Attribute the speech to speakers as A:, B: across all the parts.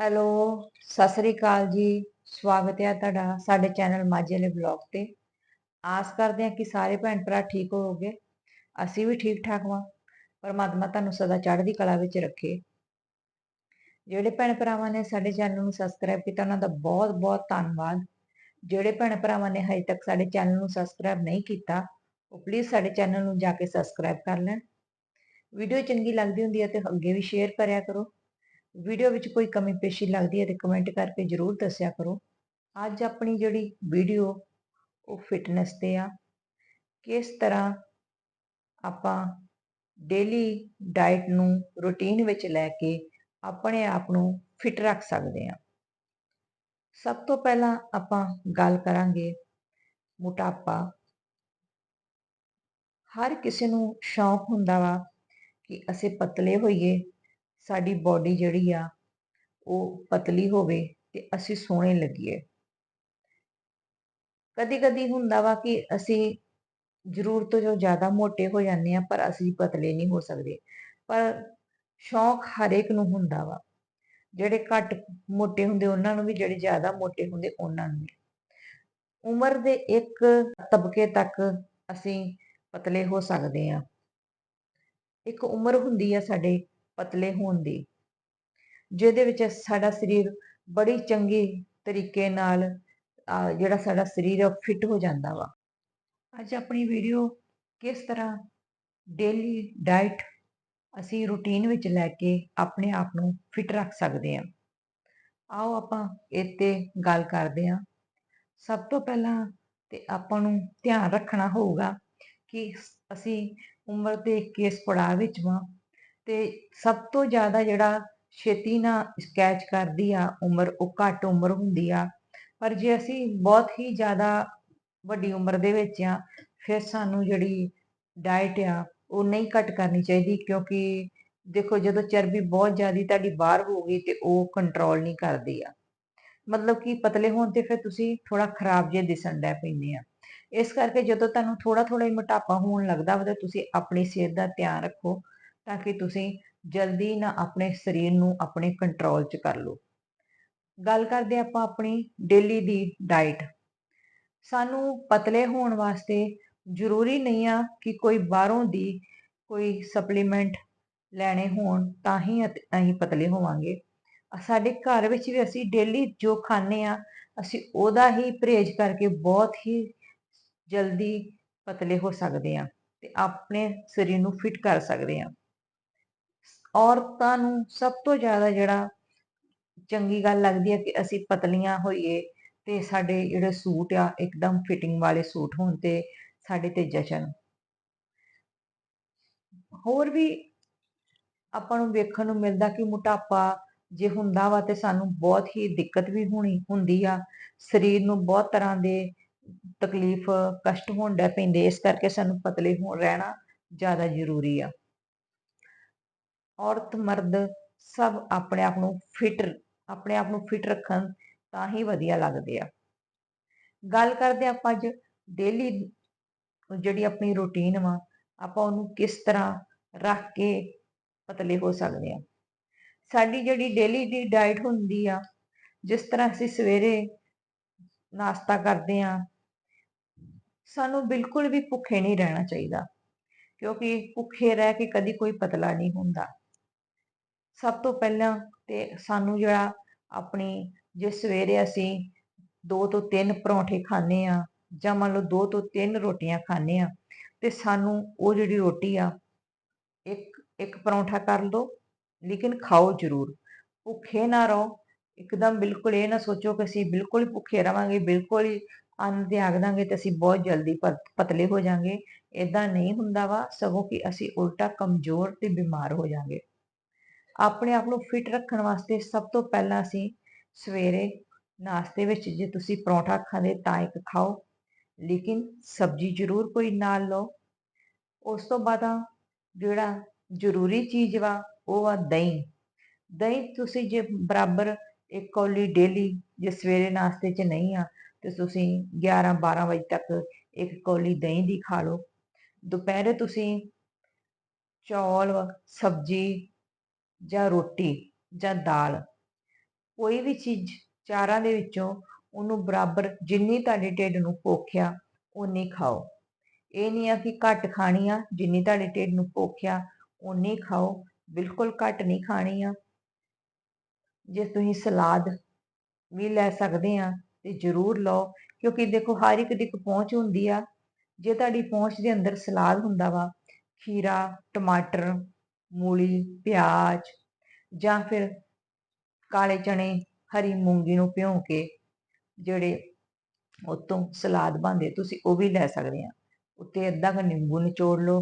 A: Hello, Sat Sri ਅਕਾਲ ਜੀ। ਸਵਾਗਤ ਹੈ ਤੁਹਾਡਾ ਸਾਡੇ ਚੈਨਲ ਮਾਝੇ ਵਾਲੇ ਬਲੌਗ ਤੇ। ਆਸ ਕਰਦੇ ਹਾਂ ਕਿ ਸਾਰੇ ਭੈਣ ਭਰਾ ਠੀਕ ਹੋਵੋਗੇ। ਅਸੀਂ ਵੀ ਠੀਕ ਠਾਕ ਵਾਂ। ਪਰਮਾਤਮਾ ਤੁਹਾਨੂੰ ਸਦਾ ਚੜ੍ਹਦੀ ਕਲਾ ਵਿੱਚ ਰੱਖੇ। ਜਿਹੜੇ ਭੈਣ ਭਰਾਵਾਂ ਨੇ ਸਾਡੇ ਚੈਨਲ ਨੂੰ ਸਬਸਕ੍ਰਾਈਬ ਕੀਤਾ, ਉਹਨਾਂ ਦਾ ਬਹੁਤ ਬਹੁਤ ਧੰਨਵਾਦ। ਜਿਹੜੇ ਭੈਣ ਭਰਾਵਾਂ ਨੇ ਹਜੇ ਤੱਕ ਸਾਡੇ ਚੈਨਲ ਨੂੰ ਸਬਸਕ੍ਰਾਈਬ ਨਹੀਂ ਕੀਤਾ, ਉਹ ਪਲੀਜ਼ ਸਾਡੇ ਚੈਨਲ ਨੂੰ ਜਾ ਕੇ ਸਬਸਕ੍ਰਾਈਬ ਕਰ ਲੈਣ। ਵੀਡੀਓ ਚੰਗੀ ਲੱਗਦੀ ਹੁੰਦੀ ਹੈ ਤੇ ਅੱਗੇ ਵੀ ਸ਼ੇਅਰ ਕਰਿਆ ਕਰੋ। ਵੀਡੀਓ ਵਿੱਚ ਕੋਈ ਕਮੀ ਪੇਸ਼ੀ ਲੱਗਦੀ ਹੈ ਤੇ ਕਮੈਂਟ ਕਰਕੇ ਜਰੂਰ ਦੱਸਿਆ ਕਰੋ। ਅੱਜ ਆਪਣੀ ਜਿਹੜੀ ਵੀਡੀਓ ਉਹ ਫਿਟਨੈਸ ਤੇ ਆ। ਕਿਸ ਤਰ੍ਹਾਂ ਆਪਾਂ ਡੇਲੀ ਡਾਈਟ ਨੂੰ ਰੁਟੀਨ ਵਿੱਚ ਲੈ ਕੇ ਆਪਣੇ ਆਪ ਨੂੰ ਫਿਟ ਰੱਖ ਸਕਦੇ ਹਾਂ? ਸਭ ਤੋਂ ਪਹਿਲਾਂ ਆਪਾਂ ਗੱਲ ਕਰਾਂਗੇ ਮੋਟਾਪਾ। ਹਰ ਕਿਸੇ ਨੂੰ ਸ਼ੌਂਕ ਹੁੰਦਾ ਵਾ ਕਿ ਅਸੀਂ ਪਤਲੇ ਹੋਈਏ ਸਾਡੀ ਬਾਡੀ ਜਿਹੜੀ ਆ, ਉਹ ਪਤਲੀ ਹੋਵੇ ਤੇ ਅਸੀਂ ਸੋਹਣੇ ਲੱਗੀਏ। ਕਦੀ ਕਦੀ ਹੁੰਦਾ ਵਾ ਕਿ ਅਸੀਂ ਜ਼ਰੂਰਤ ਤੋਂ ਜ਼ਿਆਦਾ ਮੋਟੇ ਹੋ ਜਾਂਦੇ ਆ ਪਰ ਅਸੀਂ ਪਤਲੇ ਨਹੀਂ ਹੋ ਸਕਦੇ। ਪਰ ਸ਼ੌਂਕ ਹਰ ਇੱਕ ਨੂੰ ਹੁੰਦਾ ਵਾ। ਜਿਹੜੇ ਘੱਟ ਮੋਟੇ ਹੁੰਦੇ, ਉਹਨਾਂ ਨੂੰ ਵੀ, ਜਿਹੜੇ ਜ਼ਿਆਦਾ ਮੋਟੇ ਹੁੰਦੇ, ਉਹਨਾਂ ਨੂੰ ਵੀ। ਉਮਰ ਦੇ ਇੱਕ ਤਬਕੇ ਤੱਕ ਅਸੀਂ ਪਤਲੇ ਹੋ ਸਕਦੇ ਆ ਇੱਕ ਉਮਰ ਹੁੰਦੀ ਆ ਸਾਡੇ ਪਤਲੇ ਹੋਣ ਦੀ। ਜਿਹਦੇ ਵਿੱਚ ਸਾਡਾ ਸਰੀਰ ਬੜੀ ਚੰਗੀ ਤਰੀਕੇ ਨਾਲ ਜਿਹੜਾ ਸਾਡਾ ਸਰੀਰ ਉਹ ਫਿੱਟ ਹੋ ਜਾਂਦਾ ਵਾ। ਅੱਜ ਆਪਣੀ ਵੀਡੀਓ ਕਿਸ ਤਰ੍ਹਾਂ ਡੇਲੀ ਡਾਈਟ ਅਸੀਂ ਰੂਟੀਨ ਵਿੱਚ ਲੈ ਕੇ ਆਪਣੇ ਆਪ ਨੂੰ ਫਿੱਟ ਰੱਖ ਸਕਦੇ ਹਾਂ। ਆਓ ਆਪਾਂ ਇੱਥੇ ਗੱਲ ਕਰਦੇ ਹਾਂ। ਸਭ ਤੋਂ ਪਹਿਲਾਂ ਤੇ ਆਪਾਂ ਨੂੰ ਧਿਆਨ ਰੱਖਣਾ ਹੋਊਗਾ ਕਿ ਅਸੀਂ ਉਮਰ ਦੇ ਕਿਸ ਪੜਾਅ ਵਿੱਚ ਵਾਂ। ਤੇ ਸਭ ਤੋਂ ਜ਼ਿਆਦਾ ਜਿਹੜਾ ਛੇਤੀ ਨਾ ਸਕੈਚ ਕਰਦੀ ਆ, ਉਮਰ, ਉਹ ਘੱਟ ਉਮਰ ਹੁੰਦੀ ਆ। ਪਰ ਜੇ ਅਸੀਂ ਬਹੁਤ ਹੀ ਜ਼ਿਆਦਾ ਵੱਡੀ ਉਮਰ ਦੇ ਵਿੱਚ ਆ, ਫਿਰ ਸਾਨੂੰ ਜਿਹੜੀ ਡਾਈਟ ਆ, ਉਹ ਨਹੀਂ ਘਟ ਕਰਨੀ ਚਾਹੀਦੀ ਕਿਉਂਕਿ ਦੇਖੋ ਜਦੋਂ ਚਰਬੀ ਬਹੁਤ ਜ਼ਿਆਦਾ ਤੁਹਾਡੀ ਬਾਹਰ ਹੋ ਗਈ ਤੇ ਉਹ ਕੰਟਰੋਲ ਨਹੀਂ ਕਰਦੀ ਆ। ਮਤਲਬ ਕਿ ਪਤਲੇ ਹੋਣ ਤੇ ਫਿਰ ਤੁਸੀਂ ਥੋੜਾ ਖਰਾਬ ਜੇ ਦਿਸਣ ਲੱਗ ਪੈਂਦੇ ਆ। ਇਸ ਕਰਕੇ ਜਦੋਂ ਤੁਹਾਨੂੰ ਥੋੜਾ ਥੋੜਾ ਹੀ ਮੋਟਾਪਾ ਹੋਣ ਲੱਗਦਾ ਵਾ ਤੁਸੀਂ ਆਪਣੀ ਸਿਹਤ ਦਾ ਧਿਆਨ ਰੱਖੋ। ਤਾਂ ਕਿ ਤੁਸੀਂ ਜਲਦੀ ਨਾ ਆਪਣੇ ਸਰੀਰ ਨੂੰ ਆਪਣੇ ਕੰਟਰੋਲ 'ਚ ਕਰ ਲਓ। ਗੱਲ ਕਰਦੇ ਆਪਾਂ ਆਪਣੀ ਡੇਲੀ ਦੀ ਡਾਈਟ ਸਾਨੂੰ ਪਤਲੇ ਹੋਣ ਵਾਸਤੇ ਜ਼ਰੂਰੀ ਨਹੀਂ ਆ ਕਿ ਕੋਈ ਬਾਹਰੋਂ ਦੀ ਕੋਈ ਸਪਲੀਮੈਂਟ ਲੈਣੇ ਹੋਣ, ਤਾਂ ਹੀ ਅਸੀਂ ਪਤਲੇ ਹੋਵਾਂਗੇ। ਸਾਡੇ ਘਰ ਵਿੱਚ ਵੀ ਅਸੀਂ ਡੇਲੀ ਜੋ ਖਾਂਦੇ ਆ ਅਸੀਂ ਉਹਦਾ ਹੀ ਪਰਹੇਜ਼ ਕਰਕੇ ਬਹੁਤ ਹੀ ਜਲਦੀ ਪਤਲੇ ਹੋ ਸਕਦੇ ਆ ਤੇ ਆਪਣੇ ਸਰੀਰ ਨੂੰ ਫਿਟ ਕਰ ਸਕਦੇ ਆ ਔਰਤਾਂ ਨੂੰ ਸਭ ਤੋਂ ਜ਼ਿਆਦਾ ਜਿਹੜਾ ਚੰਗੀ ਗੱਲ ਲੱਗਦੀ ਹੈ ਕਿ ਅਸੀਂ ਪਤਲੀਆਂ ਹੋਈਏ ਤੇ ਸਾਡੇ ਜਿਹੜੇ ਸੂਟ ਆ, ਇੱਕਦਮ ਫਿਟਿੰਗ ਵਾਲੇ ਸੂਟ ਹੋਣ ਤੇ ਸਾਡੇ ਤੇ ਜਸ਼ਨ। ਹੋਰ ਵੀ ਆਪਾਂ ਨੂੰ ਵੇਖਣ ਨੂੰ ਮਿਲਦਾ ਕਿ ਮੋਟਾਪਾ ਜੇ ਹੁੰਦਾ ਵਾ ਤੇ ਸਾਨੂੰ ਬਹੁਤ ਹੀ ਦਿੱਕਤ ਵੀ ਹੋਣੀ, ਹੁੰਦੀ ਆ। ਸਰੀਰ ਨੂੰ ਬਹੁਤ ਤਰ੍ਹਾਂ ਦੇ ਤਕਲੀਫ, ਕਸ਼ਟ ਹੋਣ ਦੇ ਪੈਂਦੇ, ਇਸ ਕਰਕੇ ਸਾਨੂੰ ਪਤਲੇ ਹੋ ਰਹਿਣਾ ਜ਼ਿਆਦਾ ਜ਼ਰੂਰੀ ਆ। ਔਰਤ ਮਰਦ ਸਭ ਆਪਣੇ ਆਪ ਨੂੰ ਫਿਟ, ਆਪਣੇ ਆਪ ਨੂੰ ਫਿਟ ਰੱਖਣ ਤਾਂ ਹੀ ਵਧੀਆ ਲੱਗਦੇ ਆ। ਗੱਲ ਕਰਦੇ ਆਪਾਂ ਅੱਜ ਡੇਲੀ ਜਿਹੜੀ ਆਪਣੀ ਰੁਟੀਨ ਵਾ, ਆਪਾਂ ਉਹਨੂੰ ਕਿਸ ਤਰ੍ਹਾਂ ਰੱਖ ਕੇ ਪਤਲੇ ਹੋ ਸਕਦੇ ਆ ਸਾਡੀ ਜਿਹੜੀ ਡੇਲੀ ਦੀ ਡਾਈਟ ਹੁੰਦੀ ਆ, ਜਿਸ ਤਰ੍ਹਾਂ ਅਸੀਂ ਸਵੇਰੇ ਨਾਸ਼ਤਾ ਕਰਦੇ ਆ ਸਾਨੂੰ ਬਿਲਕੁਲ ਵੀ ਭੁੱਖੇ ਨਹੀਂ ਰਹਿਣਾ ਚਾਹੀਦਾ, ਕਿਉਂਕਿ ਭੁੱਖੇ ਰਹਿ ਕੇ ਕਦੀ ਕੋਈ ਪਤਲਾ ਨਹੀਂ ਹੁੰਦਾ। ਸਭ ਤੋਂ ਪਹਿਲਾਂ ਤੇ ਸਾਨੂੰ ਜਿਹੜਾ ਆਪਣੀ ਜੇ ਸਵੇਰੇ ਅਸੀਂ ਦੋ ਤੋਂ ਤਿੰਨ ਪਰੌਂਠੇ ਖਾਂਦੇ ਆ ਜਾਂ ਮੰਨ ਲਓ ਦੋ ਤੋਂ ਤਿੰਨ ਰੋਟੀਆਂ ਖਾਂਦੇ ਆ ਤੇ ਸਾਨੂੰ ਉਹ ਜਿਹੜੀ ਰੋਟੀ ਆ, ਇੱਕ ਇੱਕ ਪਰੌਂਠਾ ਕਰ ਲਓ, ਲੇਕਿਨ ਖਾਓ ਜ਼ਰੂਰ। ਭੁੱਖੇ ਨਾ ਰਹੋ, ਇੱਕਦਮ ਬਿਲਕੁਲ ਇਹ ਨਾ ਸੋਚੋ ਕਿ ਅਸੀਂ ਬਿਲਕੁਲ ਭੁੱਖੇ ਰਵਾਂਗੇ, ਬਿਲਕੁਲ ਹੀ ਅੰਨ ਤਿਆਗ ਦਾਂਗੇ ਤੇ ਅਸੀਂ ਬਹੁਤ ਜਲਦੀ ਪਤਲੇ ਹੋ ਜਾਾਂਗੇ। ਇਦਾਂ ਨਹੀਂ ਹੁੰਦਾ ਵਾ, ਸਗੋਂ ਕਿ ਅਸੀਂ ਉਲਟਾ ਕਮਜ਼ੋਰ ਤੇ ਬਿਮਾਰ ਹੋ ਜਾਾਂਗੇ। ਆਪਣੇ ਆਪ ਨੂੰ ਫਿਟ ਰੱਖਣ ਵਾਸਤੇ ਸਭ ਤੋਂ ਪਹਿਲਾਂ ਅਸੀਂ ਸਵੇਰੇ ਨਾਸ਼ਤੇ ਵਿੱਚ ਜੇ ਤੁਸੀਂ ਪਰੌਂਠਾ ਖਾਂਦੇ ਤਾਂ ਇੱਕ ਖਾਓ, ਲੇਕਿਨ ਸਬਜ਼ੀ ਜ਼ਰੂਰ ਕੋਈ ਨਾਲ ਲਓ। ਉਸ ਤੋਂ ਬਾਅਦ ਜਿਹੜਾ ਜ਼ਰੂਰੀ ਚੀਜ਼ ਵਾ, ਉਹ ਆ ਦਹੀਂ। ਦਹੀਂ ਤੁਸੀਂ ਜੇ ਬਰਾਬਰ ਇੱਕ ਕੌਲੀ ਡੇਲੀ ਜੇ ਸਵੇਰੇ ਨਾਸ਼ਤੇ 'ਚ ਨਹੀਂ ਆ, ਤੇ ਤੁਸੀਂ 11 12 ਵਜੇ ਤੱਕ ਇੱਕ ਕੌਲੀ ਦਹੀਂ ਦੀ ਖਾ ਲਓ। ਦੁਪਹਿਰੇ ਤੁਸੀਂ ਚੌਲ, ਸਬਜ਼ੀ ਜਾਂ ਰੋਟੀ ਜਾਂ ਦਾਲ, ਕੋਈ ਵੀ ਚੀਜ਼ ਚਾਰਾਂ ਦੇ ਵਿੱਚੋਂ ਉਹਨੂੰ ਬਰਾਬਰ ਜਿੰਨੀ ਤੁਹਾਡੇ ਢਿੱਡ ਨੂੰ ਭੁੱਖ ਆ ਓਨੀ ਖਾਓ। ਇਹ ਨਹੀਂ ਆ ਕਿ ਘੱਟ ਖਾਣੀ ਆ, ਜਿੰਨੀ ਤੁਹਾਡੇ ਢਿੱਡ ਨੂੰ ਭੁੱਖ ਆ ਓਨੀ ਖਾਓ। ਬਿਲਕੁਲ ਘੱਟ ਨਹੀਂ ਖਾਣੀ ਆ। ਜੇ ਤੁਸੀਂ ਸਲਾਦ ਵੀ ਲੈ ਸਕਦੇ ਆ ਤੇ ਜ਼ਰੂਰ ਲਓ, ਕਿਉਂਕਿ ਦੇਖੋ ਹਰ ਇੱਕ ਦੀ ਇੱਕ ਪਹੁੰਚ ਹੁੰਦੀ ਆ। ਜੇ ਤੁਹਾਡੀ ਪਹੁੰਚ ਦੇ ਅੰਦਰ ਸਲਾਦ ਹੁੰਦਾ ਵਾ, ਖੀਰਾ, ਟਮਾਟਰ ਮੂਲੀ, ਪਿਆਜ਼ ਜਾਂ ਫਿਰ ਕਾਲੇ ਚਣੇ ਹਰੀ ਮੂੰਗੀ ਨੂੰ ਭਿਉਂ ਕੇ ਜਿਹੜੇ ਉਤੋਂ ਸਲਾਦ ਬਣਦੇ, ਤੁਸੀਂ ਉਹ ਵੀ ਲੈ ਸਕਦੇ ਆ ਉੱਤੇ ਅੱਧਾ ਕੁ ਨਿੰਬੂ ਨਿਚੋੜ ਲਓ,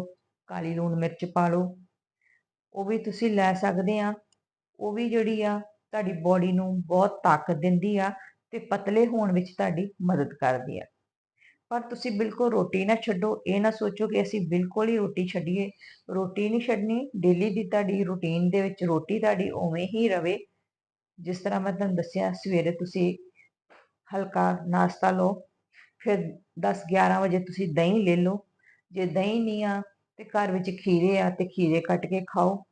A: ਕਾਲੀ ਲੂਣ ਮਿਰਚ ਪਾ ਲਓ। ਉਹ ਵੀ ਤੁਸੀਂ ਲੈ ਸਕਦੇ ਆ ਉਹ ਵੀ ਜਿਹੜੀ ਆ, ਤੁਹਾਡੀ ਬੋਡੀ ਨੂੰ ਬਹੁਤ ਤਾਕਤ ਦਿੰਦੀ ਆ ਤੇ ਪਤਲੇ ਹੋਣ ਵਿੱਚ ਤੁਹਾਡੀ ਮਦਦ ਕਰਦੀ ਆ। ਪਰ ਤੁਸੀਂ ਬਿਲਕੁਲ ਰੋਟੀ ਨਾ ਛੱਡੋ, ਇਹ ਨਾ ਸੋਚੋ ਕਿ ਅਸੀਂ ਬਿਲਕੁਲ ਹੀ ਰੋਟੀ ਛੱਡੀਏ। ਰੋਟੀ ਨਹੀਂ ਛੱਡਣੀ ਡੇਲੀ ਦੀ ਤੁਹਾਡੀ ਰੁਟੀਨ ਦੇ ਵਿੱਚ ਰੋਟੀ ਤੁਹਾਡੀ ਉਵੇਂ ਹੀ ਰਵੇ, ਜਿਸ ਤਰ੍ਹਾਂ ਮੈਂ ਤੁਹਾਨੂੰ ਦੱਸਿਆ, ਸਵੇਰੇ ਤੁਸੀਂ ਹਲਕਾ ਨਾਸ਼ਤਾ ਲਓ, ਫਿਰ 10 11 ਵਜੇ ਤੁਸੀਂ ਦਹੀਂ ਲੈ ਲਓ। ਜੇ ਦਹੀਂ ਨਹੀਂ ਆ ਤੇ ਘਰ ਵਿੱਚ ਖੀਰੇ ਆ ਤੇ ਖੀਰੇ ਕੱਟ ਕੇ ਖਾਓ।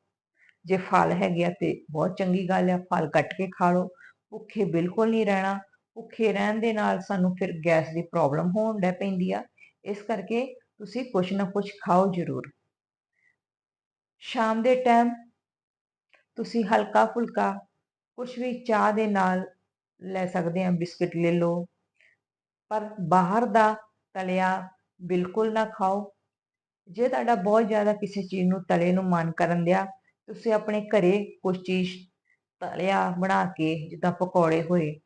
A: ਜੇ ਫਲ ਹੈਗੇ ਆ ਤੇ ਬਹੁਤ ਚੰਗੀ ਗੱਲ ਆ, ਫਲ ਕੱਟ ਕੇ ਖਾ ਲਓ। ਭੁੱਖੇ ਬਿਲਕੁਲ ਨਹੀਂ ਰਹਿਣਾ। ਭੁੱਖੇ ਰਹਿਣ ਦੇ ਨਾਲ ਸਾਨੂੰ ਫਿਰ ਗੈਸ ਦੀ ਪ੍ਰੋਬਲਮ ਹੋਣ ਡੈ ਪੈਂਦੀ ਆ। ਇਸ ਕਰਕੇ ਤੁਸੀਂ ਕੁਛ ਨਾ ਕੁਛ ਖਾਓ ਜ਼ਰੂਰ। ਸ਼ਾਮ ਦੇ ਟਾਈਮ ਤੁਸੀਂ ਹਲਕਾ ਫੁਲਕਾ ਕੁਛ ਵੀ ਚਾਹ ਦੇ ਨਾਲ ਲੈ ਸਕਦੇ ਆ, ਬਿਸਕਟ ਲੈ ਲਓ। ਪਰ ਬਾਹਰ ਦਾ ਤਲਿਆ ਬਿਲਕੁਲ ਨਾ ਖਾਓ। ਜੇ ਤੁਹਾਡਾ ਬਹੁਤ ਜ਼ਿਆਦਾ ਕਿਸੇ ਚੀਜ਼ ਨੂੰ ਤਲੇ ਨੂੰ ਮਨ ਕਰਨ ਦਿਆ, ਤੁਸੀਂ ਆਪਣੇ ਘਰੇ ਕੁਝ ਚੀਜ਼ ਤਲਿਆ ਬਣਾ ਕੇ ਜਿੱਦਾਂ ਪਕੌੜੇ ਹੋਏ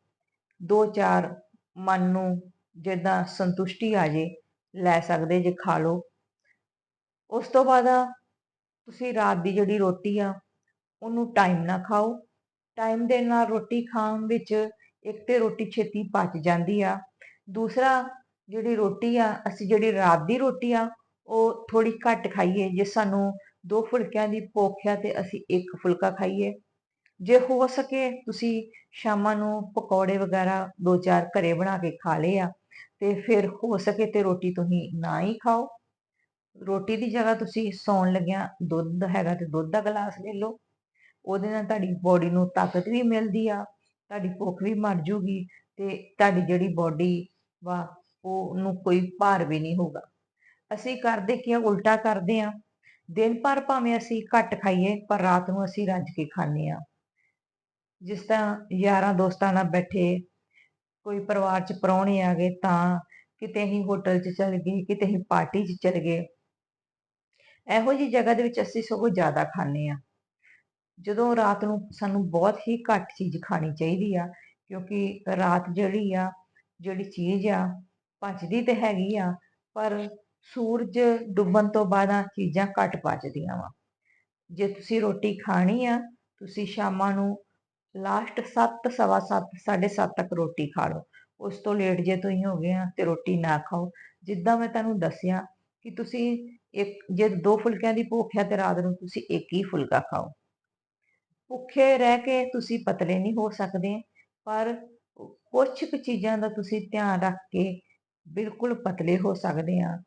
A: ਦੋ ਚਾਰ ਮਨ ਨੂੰ ਜਿੱਦਾਂ ਸੰਤੁਸ਼ਟੀ ਆ ਜੇ, ਲੈ ਸਕਦੇ ਜੇ ਖਾ ਲਓ। ਉਸ ਤੋਂ ਬਾਅਦ ਤੁਸੀਂ ਰਾਤ ਦੀ ਜਿਹੜੀ ਰੋਟੀ ਆ, ਉਹਨੂੰ ਟਾਈਮ ਨਾਲ ਖਾਓ। ਟਾਈਮ ਦੇ ਨਾਲ ਰੋਟੀ ਖਾਣ ਵਿੱਚ ਇੱਕ ਤੇ ਰੋਟੀ ਛੇਤੀ ਪਚ ਜਾਂਦੀ ਆ। ਦੂਸਰਾ, ਜਿਹੜੀ ਰੋਟੀ ਆ, ਅਸੀਂ ਜਿਹੜੀ ਰਾਤ ਦੀ ਰੋਟੀ ਆ, ਉਹ ਥੋੜੀ ਘੱਟ ਖਾਈਏ। ਜੇ ਸਾਨੂੰ ਦੋ ਫੁਲਕਿਆਂ ਦੀ ਭੁੱਖ ਆ ਤੇ ਅਸੀਂ ਇੱਕ ਫੁਲਕਾ ਖਾਈਏ। ਜੇ ਹੋ ਸਕੇ ਤੁਸੀਂ ਸ਼ਾਮਾਂ ਨੂੰ ਪਕੌੜੇ ਵਗੈਰਾ ਦੋ ਚਾਰ ਘਰੇ ਬਣਾ ਕੇ ਖਾ ਲਏ ਆ, ਤੇ ਫਿਰ ਹੋ ਸਕੇ ਤੇ ਰੋਟੀ ਤੁਸੀਂ ਨਾ ਹੀ ਖਾਓ। ਰੋਟੀ ਦੀ ਜਗ੍ਹਾ ਤੁਸੀਂ ਸੌਣ ਲੱਗਿਆ ਦੁੱਧ ਹੈਗਾ ਤੇ ਦੁੱਧ ਦਾ ਗਲਾਸ ਲੈ ਲਓ। ਉਹਦੇ ਨਾਲ ਤੁਹਾਡੀ ਬੋਡੀ ਨੂੰ ਤਾਕਤ ਵੀ ਮਿਲਦੀ ਆ, ਤੁਹਾਡੀ ਭੁੱਖ ਵੀ ਮਰ ਜੂਗੀ ਤੇ ਤੁਹਾਡੀ ਜਿਹੜੀ ਬੋਡੀ ਵਾ ਉਹ ਨੂੰ ਕੋਈ ਭਾਰ ਵੀ ਨਹੀਂ ਹੋਊਗਾ। ਅਸੀਂ ਕਰਦੇ ਕੀ ਉਲਟਾ ਕਰਦੇ ਆ। ਦਿਨ ਭਰ ਭਾਵੇਂ ਅਸੀਂ ਘੱਟ ਖਾਈਏ, ਪਰ ਰਾਤ ਨੂੰ ਅਸੀਂ ਰੱਜ ਕੇ ਖਾਂਦੇ ਆ। ਜਿਸ ਤਰ੍ਹਾਂ ਯਾਰਾਂ ਦੋਸਤਾਂ ਨਾਲ ਬੈਠੇ, ਕੋਈ ਪਰਿਵਾਰ 'ਚ ਪ੍ਰਾਹੁਣੇ ਆ ਗਏ ਤਾਂ ਕਿਤੇ ਹੀ ਹੋਟਲ 'ਚ ਚਲ ਗਏ, ਕਿਤੇ ਹੀ ਪਾਰਟੀ 'ਚ ਚਲ ਗਏ। ਇਹੋ ਜੀ ਜਗ੍ਹਾ ਦੇ ਵਿੱਚ ਅਸੀਂ ਸਗੋਂ ਜ਼ਿਆਦਾ ਖਾਂਦੇ ਆ ਜਦੋਂ ਰਾਤ ਨੂੰ ਸਾਨੂੰ ਬਹੁਤ ਹੀ ਘੱਟ ਚੀਜ਼ ਖਾਣੀ ਚਾਹੀਦੀ ਆ, ਕਿਉਂਕਿ ਰਾਤ ਜਿਹੜੀ ਆ, ਜਿਹੜੀ ਚੀਜ਼ ਆ ਪਚਦੀ ਤੇ ਹੈਗੀ ਆ, ਪਰ ਸੂਰਜ ਡੁੱਬਣ ਤੋਂ ਬਾਅਦ ਆ ਚੀਜ਼ਾਂ ਘੱਟ ਪਚਦੀਆਂ ਵਾ। ਜੇ ਤੁਸੀਂ ਰੋਟੀ ਖਾਣੀ ਆ, ਤੁਸੀਂ ਸ਼ਾਮਾਂ ਨੂੰ ਲਾਸਟ 7 ਸਵਾ 7 7:30 ਤੱਕ ਰੋਟੀ ਖਾ ਲਓ। ਉਸ ਤੋਂ ਲੇਟ ਜੇ ਤੁਸੀਂ ਹੋ ਗਏ ਆ ਤੇ ਰੋਟੀ ਨਾ ਖਾਓ। ਜਿੱਦਾਂ ਮੈਂ ਤੁਹਾਨੂੰ ਦੱਸਿਆ ਕਿ ਤੁਸੀਂ ਇੱਕ, ਜੇ ਦੋ ਫੁਲਕਿਆਂ ਦੀ ਭੁੱਖ ਹੈ ਤੇ ਰਾਤ ਨੂੰ ਤੁਸੀਂ ਇੱਕ ਹੀ ਫੁਲਕਾ ਖਾਓ। ਭੁੱਖੇ ਰਹਿ ਕੇ ਤੁਸੀਂ ਪਤਲੇ ਨਹੀਂ ਹੋ ਸਕਦੇ, ਪਰ ਕੁਝ ਕੁ ਚੀਜ਼ਾਂ ਦਾ ਤੁਸੀਂ ਧਿਆਨ ਰੱਖ ਕੇ ਬਿਲਕੁਲ ਪਤਲੇ ਹੋ ਸਕਦੇ ਆ।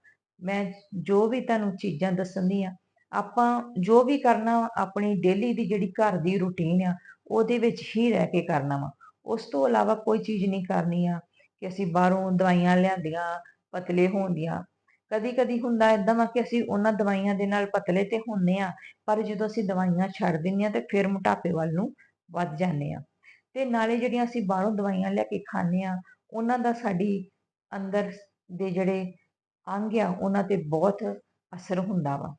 A: ਮੈਂ ਜੋ ਵੀ ਤੁਹਾਨੂੰ ਚੀਜ਼ਾਂ ਦੱਸਣੀ ਆ, ਆਪਾਂ ਜੋ ਵੀ ਕਰਨਾ ਆਪਣੀ ਡੇਲੀ ਦੀ ਜਿਹੜੀ ਘਰ ਦੀ ਰੁਟੀਨ ਆ ਉਹਦੇ ਵਿੱਚ ਹੀ ਰਹਿ ਕੇ ਕਰਨਾ ਵਾ। ਉਸ ਤੋਂ ਇਲਾਵਾ ਕੋਈ ਚੀਜ਼ ਨਹੀਂ ਕਰਨੀ ਆ ਕਿ ਅਸੀਂ ਬਾਹਰੋਂ ਦਵਾਈਆਂ ਲਿਆਂਦੀਆਂ, ਪਤਲੇ ਹੋਣ ਦੀਆਂ। ਕਦੀ ਕਦੀ ਹੁੰਦਾ ਇਦਾਂ ਵਾ ਕਿ ਅਸੀਂ ਉਹਨਾਂ ਦਵਾਈਆਂ ਦੇ ਨਾਲ ਪਤਲੇ ਤੇ ਹੁੰਨੇ ਆ, ਪਰ ਜਦੋਂ ਅਸੀਂ ਦਵਾਈਆਂ ਛੱਡ ਦਿੰਨੇ ਆ ਤੇ ਫਿਰ ਮੋਟਾਪੇ ਵੱਲ ਨੂੰ ਵੱਧ ਜਾਂਦੇ ਆ। ਤੇ ਨਾਲੇ ਜਿਹੜੀਆਂ ਅਸੀਂ ਬਾਹਰੋਂ ਦਵਾਈਆਂ ਲੈ ਕੇ ਖਾਂਦੇ ਆ, ਉਹਨਾਂ ਦਾ ਸਾਡੀ ਅੰਦਰ ਦੇ ਜਿਹੜੇ ਅੰਗ ਆ, ਉਹਨਾਂ ਤੇ ਬਹੁਤ ਅਸਰ ਹੁੰਦਾ ਵਾ।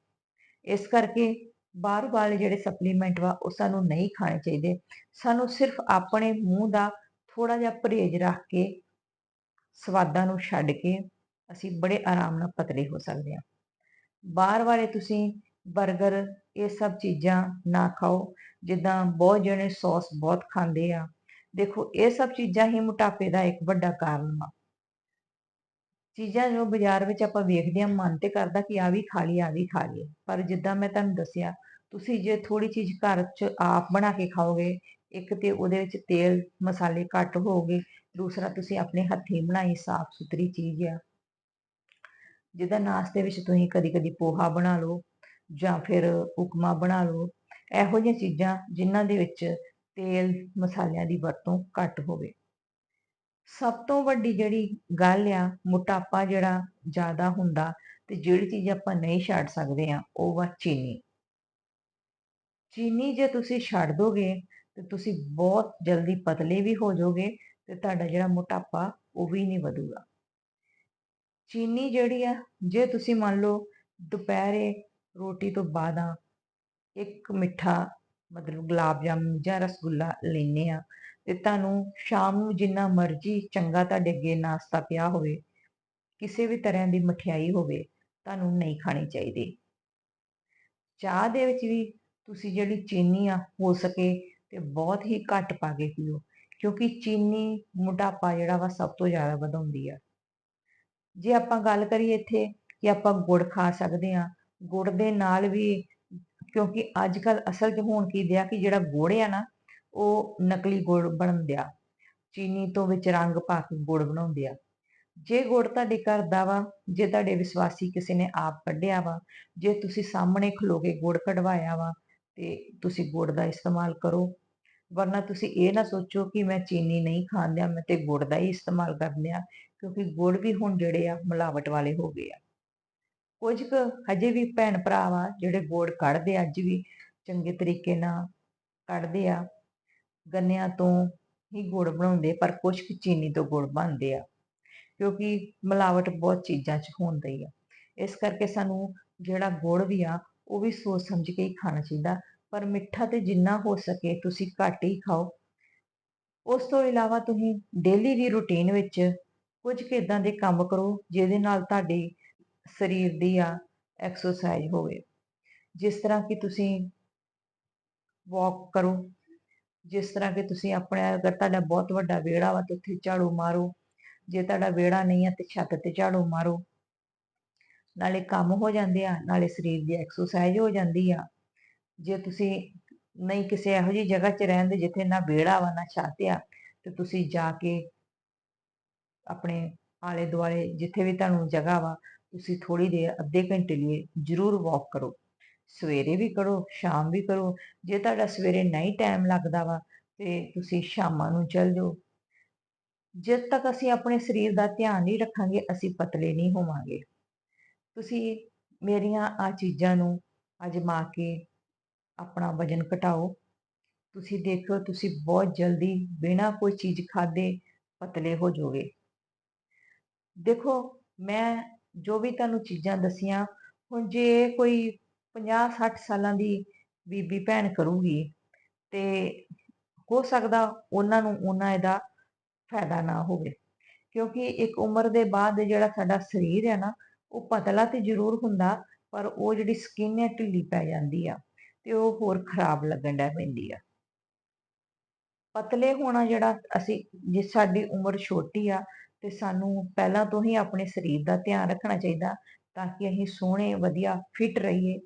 A: ਇਸ ਕਰਕੇ ਬਾਹਰ ਵਾਲੇ ਜਿਹੜੇ ਸਪਲੀਮੈਂਟ ਵਾ, ਉਹ ਸਾਨੂੰ ਨਹੀਂ ਖਾਣੇ ਚਾਹੀਦੇ। ਸਾਨੂੰ ਸਿਰਫ ਆਪਣੇ ਮੂੰਹ ਦਾ ਥੋੜਾ ਜਿਹਾ ਪਰਹੇਜ਼ ਰੱਖ ਕੇ, ਸਵਾਦਾਂ ਨੂੰ ਛੱਡ ਕੇ ਅਸੀਂ ਬੜੇ ਆਰਾਮ ਨਾਲ ਪਤਲੇ ਹੋ ਸਕਦੇ ਹਾਂ। ਬਾਹਰ ਵਾਲੇ ਤੁਸੀਂ 버ਗਰ ਇਹ ਸਭ ਚੀਜ਼ਾਂ ਨਾ ਖਾਓ। ਜਿੱਦਾਂ ਬਹੁਤ ਜਣੇ ਸੌਸ ਬਹੁਤ ਖਾਂਦੇ ਆ। ਦੇਖੋ, ਇਹ ਸਭ ਚੀਜ਼ਾਂ ਹੀ ਮੋਟਾਪੇ ਦਾ ਇੱਕ ਵੱਡਾ ਕਾਰਨ ਆ ਚੀਜ਼ਾਂ ਜੋ ਬਾਜ਼ਾਰ ਵਿੱਚ ਆਪਾਂ ਵੇਖਦੇ ਆ ਮਨ ਤੇ ਕਰਦਾ ਕਿ ਆ ਵੀ ਖਾ ਲਈ ਆ ਵੀ ਖਾ ਲਈ ਪਰ ਜਿੱਦਾਂ ਮੈਂ ਤੁਹਾਨੂੰ ਦੱਸਿਆ ਤੁਸੀਂ ਜੇ ਥੋੜੀ ਚੀਜ਼ ਘਰ 'ਚ ਆਪ ਬਣਾ ਕੇ ਖਾਓਗੇ, ਇੱਕ ਤੇ ਉਹਦੇ ਵਿੱਚ ਤੇਲ ਮਸਾਲੇ ਘੱਟ ਹੋਗੇ ਦੂਸਰਾ ਤੁਸੀਂ ਆਪਣੇ ਹੱਥੀਂ ਬਣਾਈ ਸਾਫ਼ ਸੁਥਰੀ ਚੀਜ਼ ਆ। ਜਿਹਦਾ ਨਾਸ਼ਤੇ ਵਿੱਚ ਤੁਸੀਂ ਕਦੀ ਕਦੀ ਪੋਹਾ ਬਣਾ ਲਓ ਜਾਂ ਫਿਰ ਉਪਮਾ ਬਣਾ ਲਓ, ਇਹੋ ਜਿਹੀਆਂ ਚੀਜ਼ਾਂ ਜਿਨ੍ਹਾਂ ਦੇ ਵਿੱਚ ਤੇਲ ਮਸਾਲਿਆਂ ਦੀ ਵਰਤੋਂ ਘੱਟ ਹੋਵੇ। ਸਭ ਤੋਂ ਵੱਡੀ ਜਿਹੜੀ ਗੱਲ ਆ, ਮੋਟਾਪਾ ਜਿਹੜਾ ਜ਼ਿਆਦਾ ਹੁੰਦਾ ਤੇ ਜਿਹੜੀ ਚੀਜ਼ ਆਪਾਂ ਨਹੀਂ ਛੱਡ ਸਕਦੇ ਆ, ਉਹ ਵਾ ਚੀਨੀ। ਚੀਨੀ ਜੇ ਤੁਸੀਂ ਛੱਡ ਦੋਗੇ, ਤੇ ਤੁਸੀਂ ਬਹੁਤ ਜਲਦੀ ਪਤਲੇ ਵੀ ਹੋ ਜਾਓਗੇ ਤੇ ਤੁਹਾਡਾ ਜਿਹੜਾ ਮੋਟਾਪਾ ਉਹ ਵੀ ਨਹੀਂ ਵਧੂਗਾ। ਚੀਨੀ ਜਿਹੜੀ ਆ, ਜੇ ਤੁਸੀਂ ਮੰਨ ਲਓ ਦੁਪਹਿਰੇ ਰੋਟੀ ਤੋਂ ਬਾਅਦ ਇੱਕ ਮਿੱਠਾ ਮਤਲਬ ਗੁਲਾਬ ਜਾਮੁਨ ਜਾਂ ਰਸਗੁੱਲਾ ਲੈਨੇ ਆ, ਤੇ ਤੁਹਾਨੂੰ ਸ਼ਾਮ ਨੂੰ ਜਿੰਨਾ ਮਰਜ਼ੀ ਚੰਗਾ ਤੁਹਾਡੇ ਅੱਗੇ ਨਾਸ਼ਤਾ ਪਿਆ ਹੋਵੇ, ਕਿਸੇ ਵੀ ਤਰ੍ਹਾਂ ਦੀ ਮਠਿਆਈ ਹੋਵੇ, ਤੁਹਾਨੂੰ ਨਹੀਂ ਖਾਣੀ ਚਾਹੀਦੀ। ਚਾਹ ਦੇ ਵਿੱਚ ਵੀ ਤੁਸੀਂ ਜਿਹੜੀ ਚੀਨੀ ਆ, ਹੋ ਸਕੇ ਤੇ ਬਹੁਤ ਹੀ ਘੱਟ ਪਾ ਕੇ ਪੀਓ, ਕਿਉਂਕਿ ਚੀਨੀ ਮੋਟਾਪਾ ਜਿਹੜਾ ਵਾ ਸਭ ਤੋਂ ਜ਼ਿਆਦਾ ਵਧਾਉਂਦੀ ਆ। ਜੇ ਆਪਾਂ ਗੱਲ ਕਰੀਏ ਇੱਥੇ ਕਿ ਆਪਾਂ ਗੁੜ ਖਾ ਸਕਦੇ ਆ, ਗੁੜ ਦੇ ਨਾਲ ਵੀ ਕਿਉਂਕਿ ਅੱਜ ਕੱਲ ਅਸਲ 'ਚ ਹੋਣ ਕੀ ਦਿਆ ਕਿ ਜਿਹੜਾ ਗੁੜ ਆ ਨਾ, ਉਹ ਨਕਲੀ ਗੁੜ ਬਣ ਦਿਆ ਚੀਨੀ ਤੋਂ ਵਿੱਚ ਰੰਗ ਪਾ ਕੇ ਗੁੜ ਬਣਾਉਂਦੇ ਆ। ਜੇ ਗੁੜ ਤੁਹਾਡੇ ਘਰ ਦਾ ਵਾ, ਜੇ ਤੁਹਾਡੇ ਵਿਸ਼ਵਾਸੀ ਕਿਸੇ ਨੇ ਆਪ ਕੱਢਿਆ ਵਾ, ਜੇ ਤੁਸੀਂ ਸਾਹਮਣੇ ਖਲੋ ਕੇ ਗੁੜ ਕਢਵਾਇਆ ਵਾ ਤੇ ਤੁਸੀਂ ਗੁੜ ਦਾ ਇਸਤੇਮਾਲ ਕਰੋ। ਵਰਨਾ ਤੁਸੀਂ ਇਹ ਨਾ ਸੋਚੋ ਕਿ ਮੈਂ ਚੀਨੀ ਨਹੀਂ ਖਾਂਦਿਆ, ਮੈਂ ਤੇ ਗੁੜ ਦਾ ਹੀ ਇਸਤੇਮਾਲ ਕਰਦਿਆ, ਕਿਉਂਕਿ ਗੁੜ ਵੀ ਹੁਣ ਜਿਹੜੇ ਆ ਮਿਲਾਵਟ ਵਾਲੇ ਹੋ ਗਏ ਆ। ਕੁਝ ਕੁ ਹਜੇ ਵੀ ਭੈਣ ਭਰਾ ਵਾ ਜਿਹੜੇ ਗੁੜ ਕੱਢਦੇ ਅੱਜ ਵੀ ਚੰਗੇ ਤਰੀਕੇ ਨਾਲ ਕੱਢਦੇ ਆ। ਗੰਨਿਆਂ ਤੋਂ ਹੀ ਗੁੜ ਬਣਾਉਂਦੇ, ਪਰ ਕੁਝ ਕੁ ਚੀਨੀ ਤੋਂ ਗੁੜ ਬਣਦੇ ਆ, ਕਿਉਂਕਿ ਮਿਲਾਵਟ ਬਹੁਤ ਚੀਜ਼ਾਂ 'ਚ ਹੁੰਦੀ ਆ। ਇਸ ਕਰਕੇ ਸਾਨੂੰ ਜਿਹੜਾ ਗੁੜ ਵੀ ਆ ਉਹ ਵੀ ਸੋਚ ਸਮਝ ਕੇ ਹੀ ਖਾਣਾ ਚਾਹੀਦਾ। ਪਰ ਮਿੱਠਾ ਤੇ ਜਿੰਨਾ ਹੋ ਸਕੇ ਤੁਸੀਂ ਘੱਟ ਹੀ ਖਾਓ। ਉਸ ਤੋਂ ਇਲਾਵਾ ਤੁਸੀਂ ਡੇਲੀ ਦੀ ਰੁਟੀਨ ਵਿੱਚ ਕੁਝ ਕੁ ਇਦਾਂ ਦੇ ਕੰਮ ਕਰੋ, ਜਿਹਦੇ ਨਾਲ ਤੁਹਾਡੇ ਸਰੀਰ ਦੀ ਆ ਐਕਸਰਸਾਈਜ਼ ਹੋਵੇ। ਜਿਸ ਤਰ੍ਹਾਂ ਕਿ ਤੁਸੀਂ ਵਾਕ ਕਰੋ, ਜਿਸ ਤਰ੍ਹਾਂ ਕਿ ਤੁਸੀਂ ਆਪਣੇ ਅਗਰ ਤੁਹਾਡਾ ਬਹੁਤ ਵੱਡਾ ਵਿਹੜਾ ਵਾ ਤਾਂ ਉੱਥੇ ਝਾੜੂ ਮਾਰੋ, ਜੇ ਤੁਹਾਡਾ ਵਿਹੜਾ ਨਹੀਂ ਹੈ ਤੇ ਛੱਤ ਤੇ ਝਾੜੂ ਮਾਰੋ। ਨਾਲੇ ਕੰਮ ਹੋ ਜਾਂਦੇ ਆ, ਨਾਲੇ ਸਰੀਰ ਦੀ ਐਕਸਰਸਾਈਜ਼ ਹੋ ਜਾਂਦੀ ਆ। ਜੇ ਤੁਸੀਂ ਨਹੀਂ ਕਿਸੇ ਇਹੋ ਜਿਹੀ ਜਗ੍ਹਾ 'ਚ ਰਹਿੰਦੇ ਜਿੱਥੇ ਨਾ ਵਿਹੜਾ ਵਾ, ਨਾ ਛੱਤ ਆ, ਤੇ ਤੁਸੀਂ ਜਾ ਕੇ ਆਪਣੇ ਆਲੇ ਦੁਆਲੇ ਜਿੱਥੇ ਵੀ ਤੁਹਾਨੂੰ ਜਗ੍ਹਾ ਵਾ, ਤੁਸੀਂ ਥੋੜੀ ਦੇਰ ਅੱਧੇ ਘੰਟੇ ਲਈ ਜ਼ਰੂਰ ਵਾਕ ਕਰੋ। ਸਵੇਰੇ ਵੀ ਕਰੋ, ਸ਼ਾਮ ਵੀ ਕਰੋ। ਜੇ ਤੁਹਾਡਾ ਸਵੇਰੇ ਨਹੀਂ ਟਾਈਮ ਲੱਗਦਾ ਵਾ, ਤੇ ਤੁਸੀਂ ਸ਼ਾਮਾਂ ਨੂੰ ਚੱਲ ਜਾਓ। ਜਦ ਤੱਕ ਅਸੀਂ ਆਪਣੇ ਸਰੀਰ ਦਾ ਧਿਆਨ ਨਹੀਂ ਰੱਖਾਂਗੇ, ਅਸੀਂ ਪਤਲੇ ਨਹੀਂ ਹੋਵਾਂਗੇ। ਤੁਸੀਂ ਮੇਰੀਆਂ ਆ ਚੀਜ਼ਾਂ ਨੂੰ ਅਜਮਾ ਕੇ ਆਪਣਾ ਵਜਨ ਘਟਾਓ। ਤੁਸੀਂ ਦੇਖੋ ਤੁਸੀਂ ਬਹੁਤ ਜਲਦੀ ਬਿਨਾਂ ਕੋਈ ਚੀਜ਼ ਖਾਦੇ ਪਤਲੇ ਹੋ ਜਾਓਗੇ। ਦੇਖੋ, ਮੈਂ ਜੋ ਵੀ ਤੁਹਾਨੂੰ ਚੀਜ਼ਾਂ ਦਸੀਆਂ, ਹੁਣ ਜੇ ਕੋਈ 50 60 ਸਾਲਾਂ ਦੀ ਬੀਬੀ ਭੈਣ ਕਰੂਗੀ, ਤੇ ਹੋ ਸਕਦਾ ਉਹਨਾਂ ਨੂੰ ਉਹਨਾਂ ਇਹਦਾ ਫਾਇਦਾ ਨਾ ਹੋਵੇ। ਕਿਉਂਕਿ ਇੱਕ ਉਮਰ ਦੇ ਬਾਅਦ ਜਿਹੜਾ ਸਾਡਾ ਸਰੀਰ ਹੈ ਨਾ ਉਹ ਪਤਲਾ ਤੇ ਜ਼ਰੂਰ ਹੁੰਦਾ, ਪਰ ਉਹ ਜਿਹੜੀ ਸਕਿਨ ਹੈ ਢਿੱਲੀ ਪੈ ਜਾਂਦੀ ਆ ਤੇ ਉਹ ਹੋਰ ਖਰਾਬ ਲੱਗਣ ਲੱਗ ਪੈਂਦੀ ਆ। ਪਤਲੇ ਹੋਣਾ ਜਿਹੜਾ ਅਸੀਂ, ਜੇ ਸਾਡੀ ਉਮਰ ਛੋਟੀ ਆ ਤੇ ਸਾਨੂੰ ਪਹਿਲਾਂ ਤੋਂ ਹੀ ਆਪਣੇ ਸਰੀਰ ਦਾ ਧਿਆਨ ਰੱਖਣਾ ਚਾਹੀਦਾ ਤਾਂ ਕਿ ਅਸੀਂ ਸੋਹਣੇ, ਵਧੀਆ ਫਿਟ ਰਹੀਏ।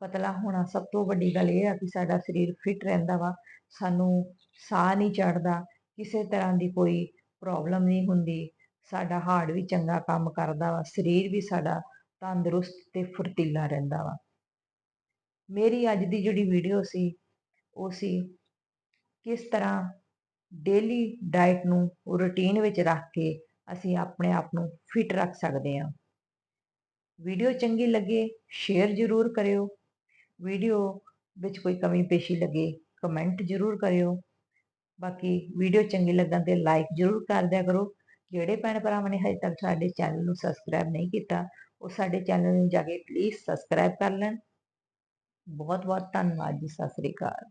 A: ਪਤਲਾ ਹੋਣਾ ਸਭ ਤੋਂ ਵੱਡੀ ਗੱਲ ਇਹ ਆ ਕਿ ਸਾਡਾ ਸਰੀਰ ਫਿਟ ਰਹਿੰਦਾ ਵਾ, ਸਾਨੂੰ ਸਾਹ ਨਹੀਂ ਚੜਦਾ ਕਿਸੇ ਤਰ੍ਹਾਂ ਦੀ ਕੋਈ ਪ੍ਰੋਬਲਮ ਨਹੀਂ ਹੁੰਦੀ। ਸਾਡਾ ਹਾਰਟ ਵੀ ਚੰਗਾ ਕੰਮ ਕਰਦਾ ਵਾ, ਸਰੀਰ ਵੀ ਸਾਡਾ ਤੰਦਰੁਸਤ ਤੇ ਫੁਰਤੀਲਾ ਰਹਿੰਦਾ ਵਾ। ਮੇਰੀ ਅੱਜ ਦੀ ਜਿਹੜੀ ਵੀਡੀਓ ਸੀ, ਉਹ ਸੀ ਕਿਸ ਤਰ੍ਹਾਂ ਡੇਲੀ ਡਾਈਟ ਨੂੰ ਰੁਟੀਨ ਵਿੱਚ ਰੱਖ ਕੇ ਅਸੀਂ ਆਪਣੇ ਆਪ ਨੂੰ ਫਿਟ ਰੱਖ ਸਕਦੇ ਹਾਂ। ਵੀਡੀਓ ਚੰਗੀ ਲੱਗੇ ਸ਼ੇਅਰ ਜ਼ਰੂਰ ਕਰਿਓ। ਵੀਡੀਓ ਵਿੱਚ ਕੋਈ ਕਮੀ ਪੇਸ਼ੀ ਲੱਗੇ ਕਮੈਂਟ ਜ਼ਰੂਰ ਕਰਿਓ। ਬਾਕੀ ਵੀਡੀਓ ਚੰਗੀ ਲੱਗਣ ਤੇ ਲਾਈਕ ਜ਼ਰੂਰ ਕਰ ਦਿਆ ਕਰੋ। ਜਿਹੜੇ ਭੈਣ ਭਰਾਵਾਂ ਨੇ ਹਜੇ ਤੱਕ ਸਾਡੇ ਚੈਨਲ ਨੂੰ ਸਬਸਕ੍ਰਾਈਬ ਨਹੀਂ ਕੀਤਾ, ਉਹ ਸਾਡੇ ਚੈਨਲ ਨੂੰ ਜਾ ਕੇ ਪਲੀਜ਼ ਸਬਸਕ੍ਰਾਈਬ ਕਰ ਲੈਣ। ਬਹੁਤ ਬਹੁਤ ਧੰਨਵਾਦ ਜੀ, ਸਤਿ ਸ੍ਰੀ ਅਕਾਲ।